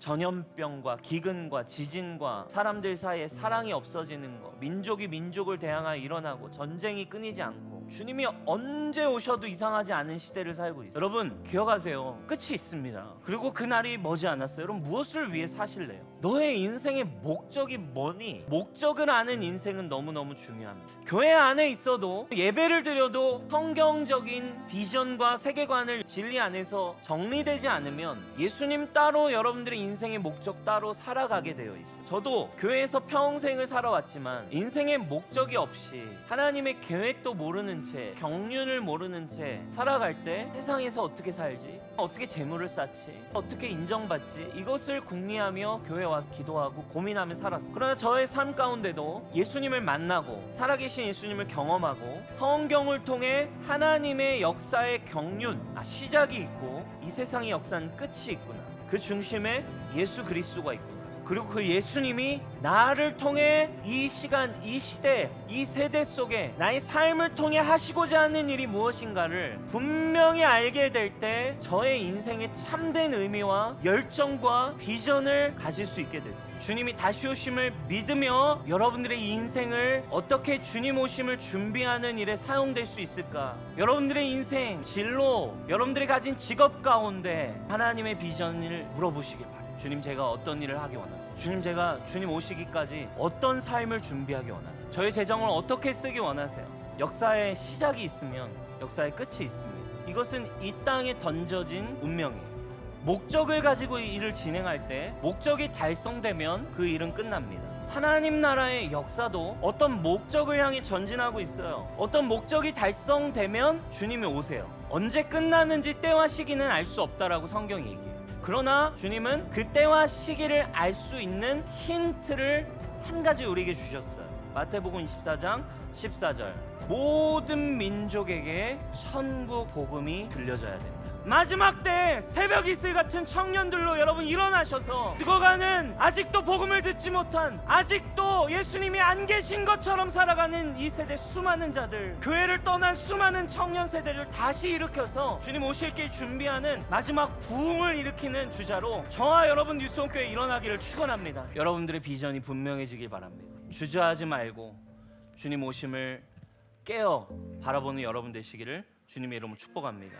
전염병과 기근과 지진과 사람들 사이에 사랑이 없어지는 거, 민족이 민족을 대항하여 일어나고 전쟁이 끊이지 않고 주님이 언제 오셔도 이상하지 않은 시대를 살고 있어요. 여러분 기억하세요. 끝이 있습니다. 그리고 그 날이 머지 않았어요. 여러분 무엇을 위해 사실래요? 너의 인생의 목적이 뭐니? 목적을 아는 인생은 너무너무 중요합니다. 교회 안에 있어도 예배를 드려도 성경적인 비전과 세계관을 진리 안에서 정리되지 않으면 예수님 따로 여러분들의 인생의 목적 따로 살아가게 되어 있어요. 저도 교회에서 평생을 살아왔지만 인생의 목적이 없이 하나님의 계획도 모르는 채 경륜을 모르는 채 살아갈 때 세상에서 어떻게 살지? 어떻게 재물을 쌓지? 어떻게 인정받지? 이것을 궁리하며 교회 와서 기도하고 고민하며 살았어요. 그러나 저의 삶 가운데도 예수님을 만나고 살아계신 예수님을 경험하고 성경을 통해 하나님의 역사의 경륜, 아, 시작이 있고 이 세상의 역사는 끝이 있구나. 그 중심에 예수 그리스도가 있구나. 그리고 그 예수님이 나를 통해 이 시간, 이 시대, 이 세대 속에 나의 삶을 통해 하시고자 하는 일이 무엇인가를 분명히 알게 될 때 저의 인생의 참된 의미와 열정과 비전을 가질 수 있게 됐어요. 주님이 다시 오심을 믿으며 여러분들의 인생을 어떻게 주님 오심을 준비하는 일에 사용될 수 있을까? 여러분들의 인생, 진로, 여러분들이 가진 직업 가운데 하나님의 비전을 물어보시길 바랍니다. 주님 제가 어떤 일을 하기 원하세요? 주님 제가 주님 오시기까지 어떤 삶을 준비하기 원하세요? 저의 재정을 어떻게 쓰기 원하세요? 역사의 시작이 있으면 역사의 끝이 있습니다. 이것은 이 땅에 던져진 운명이에요. 목적을 가지고 이 일을 진행할 때 목적이 달성되면 그 일은 끝납니다. 하나님 나라의 역사도 어떤 목적을 향해 전진하고 있어요. 어떤 목적이 달성되면 주님이 오세요. 언제 끝나는지 때와 시기는 알 수 없다라고 성경이 얘기해요. 그러나 주님은 그 때와 시기를 알 수 있는 힌트를 한 가지 우리에게 주셨어요. 마태복음 24장 14절. 모든 민족에게 천국 복음이 들려져야 된다. 마지막 때 새벽 이슬 같은 청년들로 여러분 일어나셔서 죽어가는 아직도 복음을 듣지 못한 아직도 예수님이 안 계신 것처럼 살아가는 이 세대 수많은 자들 교회를 떠난 수많은 청년 세대를 다시 일으켜서 주님 오실 길 준비하는 마지막 부흥을 일으키는 주자로 저와 여러분 뉴스홈교회 일어나기를 축원합니다. 여러분들의 비전이 분명해지길 바랍니다. 주저하지 말고 주님 오심을 깨어 바라보는 여러분 되시기를 주님의 이름으로 축복합니다.